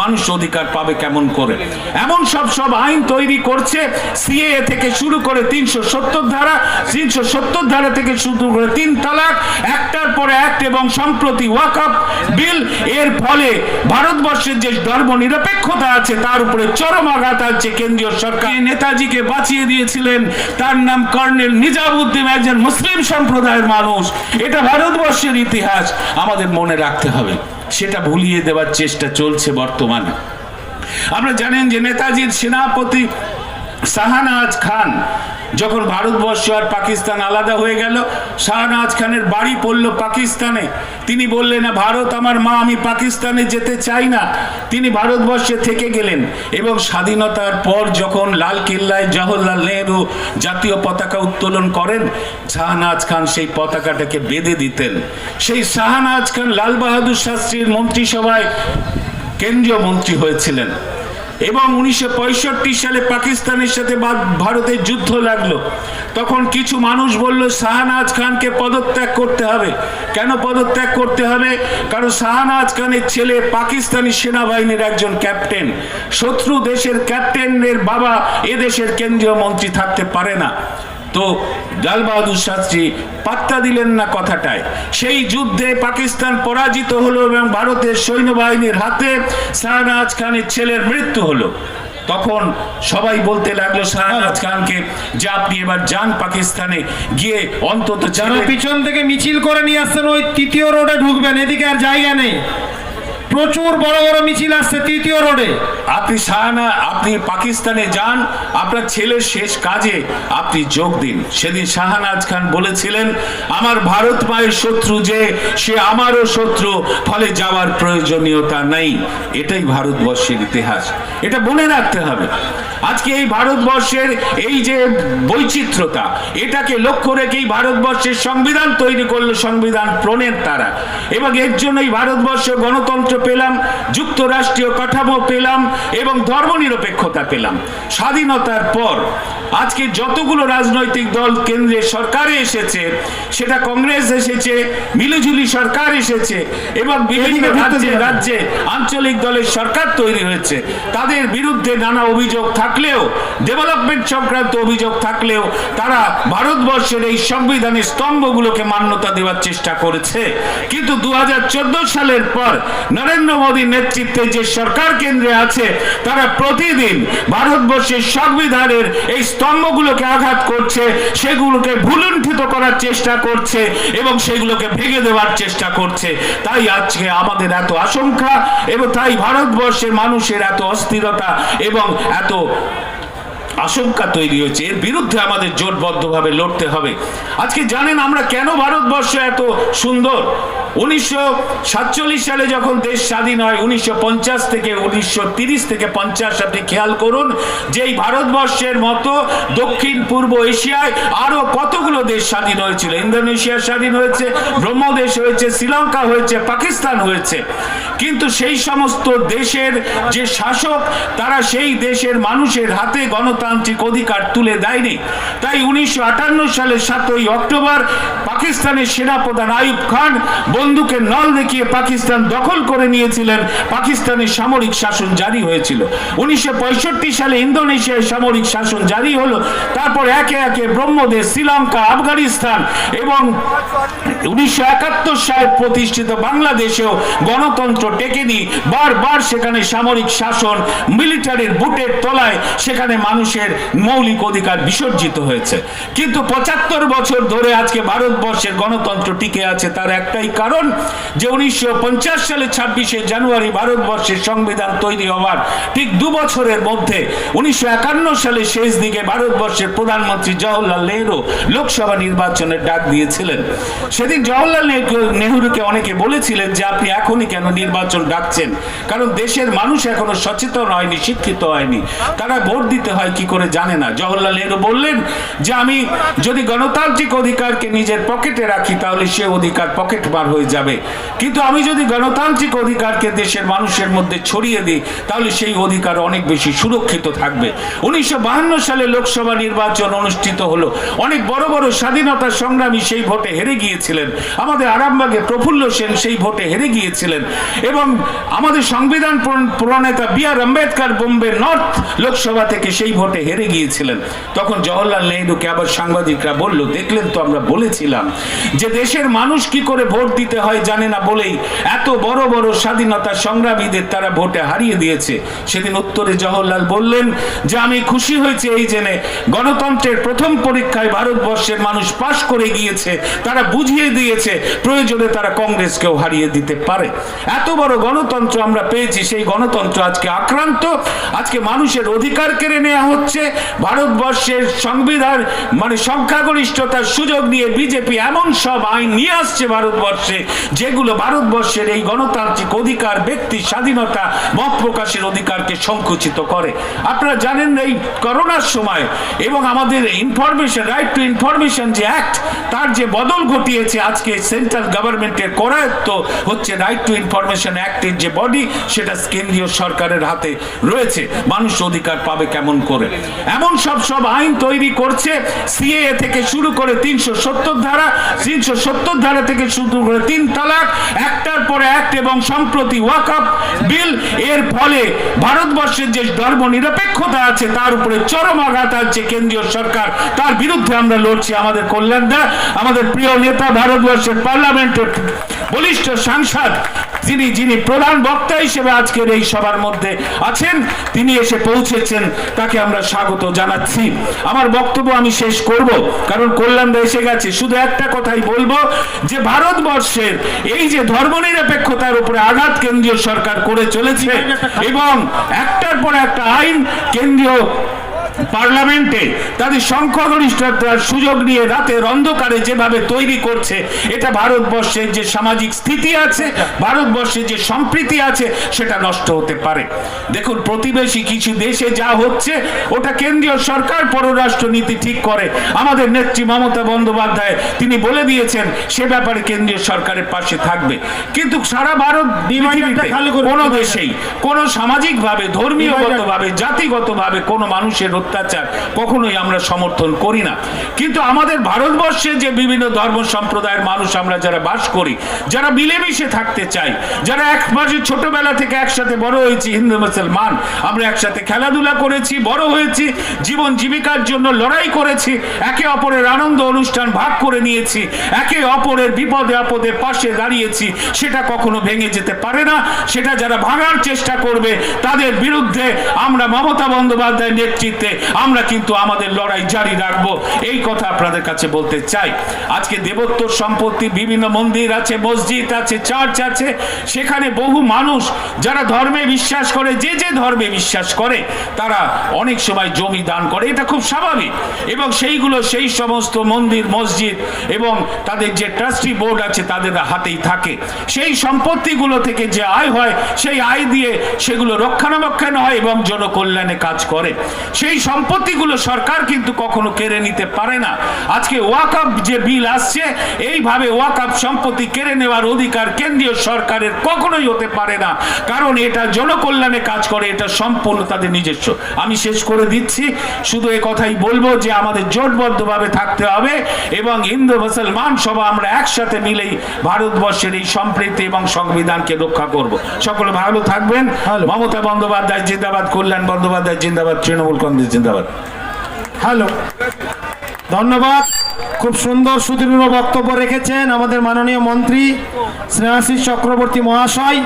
মানুষ অধিকার পাবে কেমন করে? এমন সব সব আইন তৈরি করছে সিএ থেকে শুরু করে তিনশো সত্তর ধারা, তিনশো সত্তর ধারা থেকে শুরু করে তিন তালাক, একটার পরে এক এবং সম্প্রতি ওয়াকআপ বিল, এর ফলে ভারতবর্ষের যে ধর্ম নিরপেক্ষতা আছে, তার উপরে চরম আঘাত আছে কেন্দ্রীয় সরকার। নেতাজিকে বাঁচিয়ে দিয়েছিলেন, তার নাম কর্নেল নিজামুদ্দিন, একজন মুসলিম সম্প্রদায়ের মানুষ। এটা ভারতবর্ষের ইতিহাস। আমাদের মনে রাখতে হবে। সেটা ভুলিয়ে দেওয়ার চেষ্টা চলছে বর্তমানে। আমরা জানেন যে নেতাজির সেনাপতি শাহনাজ খান, যখন ভারতবর্ষ আর পাকিস্তান আলাদা হয়ে গেল, শাহনাজ খানের বাড়ি পড়ল পাকিস্তানে। তিনি বললেন, না, ভারত আমার মা, আমি পাকিস্তানে যেতে চাই না। তিনি ভারতবর্ষে থেকে গেলেন এবং স্বাধীনতার পর যখন লাল কেল্লায় জওহরলাল নেহরু জাতীয় পতাকা উত্তোলন করেন, শাহনাজ খান সেই পতাকাটাকে বেঁধে দিতেন। সেই শাহনাজ খান লাল বাহাদুর শাস্ত্রীর মন্ত্রিসভায় কেন্দ্রীয় মন্ত্রী হয়েছিলেন। এবং উনিশশো পঁয়ষট্টি সালে পাকিস্তানের সাথে ভারতের যুদ্ধ লাগল। তখন কিছু মানুষ বলল, শাহনাজ খানকে পদত্যাগ করতে হবে। কেন পদত্যাগ করতে হবে? কারণ শাহনাজ খানের ছেলে পাকিস্তানি সেনাবাহিনীর একজন ক্যাপ্টেন। শত্রু দেশের ক্যাপ্টেনের বাবা এদেশের কেন্দ্রীয় মন্ত্রী থাকতে পারে না। তো লাল বাহাদুর শাস্ত্রী পাত্তা দিলেন না কথাটায়। সেই যুদ্ধে পাকিস্তান পরাজিত হলো এবং ভারতের সৈন্যবাহিনীর হাতে শাহনাজ খানের ছেলের মৃত্যু হলো। তখন সবাই বলতে লাগল শাহনাজ খানকে যে আপনি এবার যান পাকিস্তানে গিয়ে অন্তত যারা পিছন থেকে মিছিল করে নিয়ে আসছেন ওই তৃতীয় রোডে ঢুকবেন এদিকে আর জায়গা নেই। প্রচুর বড় বড় মিছিল আসছে তৃতীয় রোডে। আপনি শাহানা আপনি পাকিস্তানে যান, আপনার ছেলের শেষ কাজে আপনি যোগ দিন। সেদিন শাহনাজ খান বলেছিলেন, আমার ভারত মায়ের শত্রু যে, সে আমারও শত্রু, ফলে যাওয়ার প্রয়োজনীয়তা নাই। এটাই ভারতবর্ষের ইতিহাস। এটা মনে রাখতে হবে। আজকে এই ভারতবর্ষের এই যে বৈচিত্র্যতা, এটাকে লক্ষ্য রেখেই ভারতবর্ষের সংবিধান তৈরি করল সংবিধান প্রণের তারা। এবং এর জন্যই ভারতবর্ষ গণতন্ত্র পেলাম যুক্তরাষ্ট্রীয় কাঠামো পেলাম এবং ধর্মনিরপেক্ষতা পেলাম। স্বাধীনতার পর আজকে যতগুলো রাজনৈতিক দল কেন্দ্রে সরকারে এসেছে সেটা কংগ্রেস এসেছে মিলিঝুলি সরকার এসেছে এবং বিভিন্ন রাজ্যে রাজ্যে আঞ্চলিক দলের সরকার তৈরি হয়েছে। তাদের বিরুদ্ধে নানা অভিযোগ থাকলেও ডেভেলপমেন্ট সংক্রান্ত অভিযোগ থাকলেও তারা ভারতবর্ষের এই সংবিধানের স্তম্ভগুলোকে মান্যতা দেওয়ার চেষ্টা করেছে। কিন্তু দু হাজার চোদ্দ সালের পর নরেন্দ্র মোদীর নেতৃত্বে যে সরকার কেন্দ্রে আছে, তারা প্রতিদিন ভারতবর্ষের সংবিধানের এই স্তম্ভগুলোকে আঘাত করছে, সেগুলোকে ভুলুণ্ঠিত করার চেষ্টা করছে এবং সেগুলোকে ভেঙে দেওয়ার চেষ্টা করছে। তাই আজকে আমাদের এত আশঙ্কা এবং তাই ভারতবর্ষের মানুষের এত অস্থিরতা এবং এত আশঙ্কা তৈরি হয়েছে। এর বিরুদ্ধে আমাদের জোটবদ্ধভাবে লড়তে হবে। আজকে জানেন আমরা কেন ভারতবর্ষ এত সুন্দর? উনিশশো সাতচল্লিশ সালে যখন দেশ স্বাধীন হয়, উনিশশো পঞ্চাশ থেকে উনিশশো থেকে পঞ্চাশ আপনি খেয়াল করুন যে এই ভারতবর্ষের মতো দক্ষিণ পূর্ব এশিয়ায় আরও কতগুলো দেশ স্বাধীন হয়েছিল, ইন্দোনেশিয়া স্বাধীন হয়েছে, ব্রহ্মদেশ হয়েছে, শ্রীলঙ্কা হয়েছে, পাকিস্তান হয়েছে। কিন্তু সেই সমস্ত দেশের যে শাসক, তারা সেই দেশের মানুষের হাতে গণতান্ত্রিক অধিকার তুলে দেয়নি। তাই উনিশশো আটান্ন সালের সাতই অক্টোবর পাকিস্তানের সেনাপ্রধান আইয়ুব খান বন্দুকের নল দেখিয়ে পাকিস্তান দখল করে নিয়েছিলেন। পাকিস্তানের সামরিক শাসন জারি হয়েছিল। উনিশশো পঁয়ষট্টি সালে ইন্দোনেশিয়ায় সামরিক শাসন জারি হলো। তারপর একে একে ব্রহ্মদেশ, শ্রীলঙ্কা আফগানিস্তান এবং উনিশশো একাত্তর সালে প্রতিষ্ঠিত বাংলাদেশেও গণতন্ত্র টেকেনি। বারবার সেখানে সামরিক শাসন, মিলিটারির বুটের তলায় সেখানে মানুষের মৌলিক অধিকার বিসর্জিত হয়েছে। কিন্তু পঁচাত্তর বছর ধরে আজকে ভারতবর্ষের গণতন্ত্র টিকে আছে তার একটাই কারণ যে উনিশশো পঞ্চাশ সালে ছাব্বিশে জানুয়ারি ভারতবর্ষের সংবিধান তৈরি হওয়ার ঠিক দু বছরের মধ্যে উনিশশো সালে শেষ দিকে ভারতবর্ষের প্রধানমন্ত্রী জওহরলাল নেহরু লোকসভা নির্বাচনের ডাক দিয়েছিলেন। সেদিন জওহরলাল নেহরু- নেহরুকে অনেকে বলেছিলেন যে, আপনি এখনই কেন নির্বাচন ডাকছেন? কারণ দেশের মানুষ এখনও সচেতন হয়নি, শিক্ষিত হয়নি। তারা ভোট দিতে হয়, কি করে জানে না। জওহরলাল নেহরু বললেন যে, আমি যদি গণতান্ত্রিক অধিকারকে নিজের পকেটে রাখি, তাহলে সে অধিকার পকেট মার হয়ে যাবে। কিন্তু আমি যদি গণতান্ত্রিক অধিকারকে দেশের মানুষের মধ্যে ছড়িয়ে দিই, তাহলে সেই অধিকার অনেক বেশি সুরক্ষিত থাকবে। উনিশশো সালে লোকসভা নির্বাচন অনুষ্ঠিত হলো। অনেক বড় বড় স্বাধীনতা সংগ্রামী সেই ভোটে হেরে গিয়েছিলেন। আমাদের আরামবাগে প্রফুল্ল সেন সেই ভোটে হেরে গিয়েছিলেন। এবং আমাদের সংবিধান প্রণ- প্রণেতা B R Ambedkar Bombay north Lok Sabha থেকে সেই ভোটে হেরে গিয়েছিলেন। তখন জওহরলাল নেহরুকে আবার সাংবাদিকরা বলল, দেখলেন তো আমরা বলেছিলাম যে দেশের মানুষ কি করে ভোট দিতে হয় জানে না বলেই এত বড় বড় স্বাধীনতা সংগ্রামীদের তারা ভোটে হারিয়ে দিয়েছে। সেদিন উত্তরে জওহরলাল বললেন যে, আমি খুশি হয়েছে এই জেনে গণতন্ত্রের প্রথম পরীক্ষায় ভারতবর্ষের মানুষ পাশ করে গিয়েছে, তারা বুঝিয়ে দিয়েছে, প্রয়োজনে তারা কংগ্রেসকেও হারিয়ে দিতে পারে। এত বড় গণতন্ত্র আমরা পেয়েছি, সেই গণতন্ত্র আজকে আক্রান্ত, আজকে মানুষের অধিকার কেড়ে নেওয়া হচ্ছে, ভারতবর্ষের সংবিধান মানে সংখ্যাগরিষ্ঠতার সুযোগ নিয়ে বিজেপি এমন সব আইন নিয়ে আসছে ভারতবর্ষে, যেগুলো ভারতবর্ষের এই গণতান্ত্রিক অধিকার, ব্যক্তি স্বাধীনতা, মত প্রকাশের অধিকারকে সংকুচিত করে। আপনারা জানেন এই করোনার সময়, এবং আমাদের ইনফরমেশন রাইট টু ইনফরমেশন যে অ্যাক্ট তার যে বদল ঘটিয়েছে, আজকে সেন্ট্রাল গভর্নমেন্টের করায়ত্ত হচ্ছে রাইট টু ইনফরমেশন অ্যাক্টের যে বডি সেটা কেন্দ্রীয় সরকারের হাতে রয়েছে। মানুষ অধিকার পাবে কেমন করে? এমন সব সব আইন তৈরি করছে সিএ থেকে শুরু করে তিনশো সত্তর ধারা, তিনশো সত্তর ধারা থেকে শুরু করে তিন তালাক, একটার পরে অ্যাক্ট এবং সম্প্রতি ওয়াকআপ বিল, এর ফলে ভারতবর্ষের যে ধর্ম নিরপেক্ষতা আছে, তার উপরে চরম আঘাত আছে কেন্দ্রীয় সরকার। তার বিরুদ্ধে আমরা লড়ছি। আমাদের কল্যাণদা আমাদের প্রিয় নেতা ভারতবর্ষের পার্লামেন্টের বলিষ্ঠ সাংসদ যিনি যিনি প্রধান বক্তা হিসেবে আজকের এই সভার মধ্যে আছেন তিনি এসে পৌঁছেছেন তাকে আমরা স্বাগত জানাচ্ছি। আমার বক্তব্য আমি শেষ করব কারণ কল্যাণদা এসে গেছে। শুধু একটা কথাই বলব যে ভারতবর্ষের এই যে ধর্মনিরপেক্ষতার উপরে আঘাত কেন্দ্রীয় সরকার করে চলেছে এবং একটার পর একটা আইন কেন্দ্রীয় পার্লামেন্টে তাদের সংখ্যাগরিষ্ঠতার সুযোগ নিয়ে রাতের অন্ধকারে যেভাবে তৈরি করছে এটা ভারতবর্ষের যে সামাজিক স্থিতি আছে ভারতবর্ষের যে সম্প্রীতি আছে সেটা নষ্ট হতে পারে। দেখুন প্রতিবেশী কিছু দেশে যা হচ্ছে ওটা কেন্দ্রীয় সরকার পররাষ্ট্র নীতি ঠিক করে। আমাদের নেত্রী মমতা বন্দ্যোপাধ্যায় তিনি বলে দিয়েছেন সে ব্যাপারে কেন্দ্রীয় সরকারের পাশে থাকবে। কিন্তু সারা ভারত কোনো দেশেই কোনো সামাজিকভাবে ধর্মীয়গতভাবে জাতিগতভাবে কোনো মানুষের অত্যাচার কখনোই আমরা সমর্থন করি না। কিন্তু আমাদের ভারতবর্ষে যে বিভিন্ন ধর্ম সম্প্রদায়ের মানুষ আমরা যারা বাস করি, যারা মিলেমিশে থাকতে চাই, যারা এক মাঝে ছোটবেলা থেকে একসাথে বড় হয়েছি, হিন্দু, মুসলমান, আমরা একসাথে খেলাধুলা করেছি, বড় হয়েছি, জীবন জীবিকার জন্য লড়াই করেছি, একে অপরের আনন্দ অনুষ্ঠান ভাগ করে নিয়েছি, একে অপরের বিপদে আপদে পাশে দাঁড়িয়েছি, সেটা কখনো ভেঙে যেতে পারে না, সেটা যারা ভাঙার চেষ্টা করবে, তাদের বিরুদ্ধে আমরা মমতা বন্দ্যোপাধ্যায়ের নেতৃত্বে আমরা কিন্তু আমাদের লড়াই জারি রাখব। এই কথা আপনাদের কাছে বলতে চাই। আজকে দেবত্ব সম্পত্তি, বিভিন্ন মন্দির আছে, মসজিদ আছে, চার্চ আছে, সেখানে বহু মানুষ যারা ধর্মে বিশ্বাস করে, যে যে ধর্মে বিশ্বাস করে, তারা অনেক সময় জমি দান করে। এটা খুব স্বাভাবিক। এবং সেইগুলো, সেই সমস্ত মন্দির, মসজিদ এবং তাদের যে ট্রাস্টি বোর্ড আছে, তাদের হাতেই থাকে। সেই সম্পত্তিগুলো থেকে যে আয় হয়, সেই আয় দিয়ে সেগুলো রক্ষণাবেক্ষণ হয় এবং জনকল্যাণে কাজ করে। সেই সম্পত্তিগুলো সরকার কিন্তু কখনো কেড়ে নিতে পারে না। আজকে ওয়াকআপ যে বিল আসছে এইভাবে ওয়াকআপ সম্পত্তি কেড়ে নেওয়ার অধিকার কেন্দ্রীয় সরকারের কখনোই হতে পারে না। কারণ এটা জনকল্যাণে কাজ করে এটা সম্পূর্ণ তাদের নিজস্ব। আমি শেষ করে দিচ্ছি। শুধু এই কথাই বলব যে আমাদের জোটবদ্ধভাবে থাকতে হবে এবং হিন্দু মুসলমান সবাই আমরা একসাথে মিলেই ভারতবর্ষের এই সম্প্রীতি এবং সংবিধানকে রক্ষা করব। সকলে ভালো থাকবেন। মমতা বন্দ্যোপাধ্যায় জিন্দাবাদ কল্যাণ বন্দ্যোপাধ্যায় জিন্দাবাদ তৃণমূল কংগ্রেস জিন্দাবাদ। হ্যালো। ধন্যবাদ। খুব সুন্দর সুদৃঢ় বক্তব্য রেখেছেন আমাদের মাননীয় মন্ত্রী স্নেহাশিস চক্রবর্তী মহাশয়।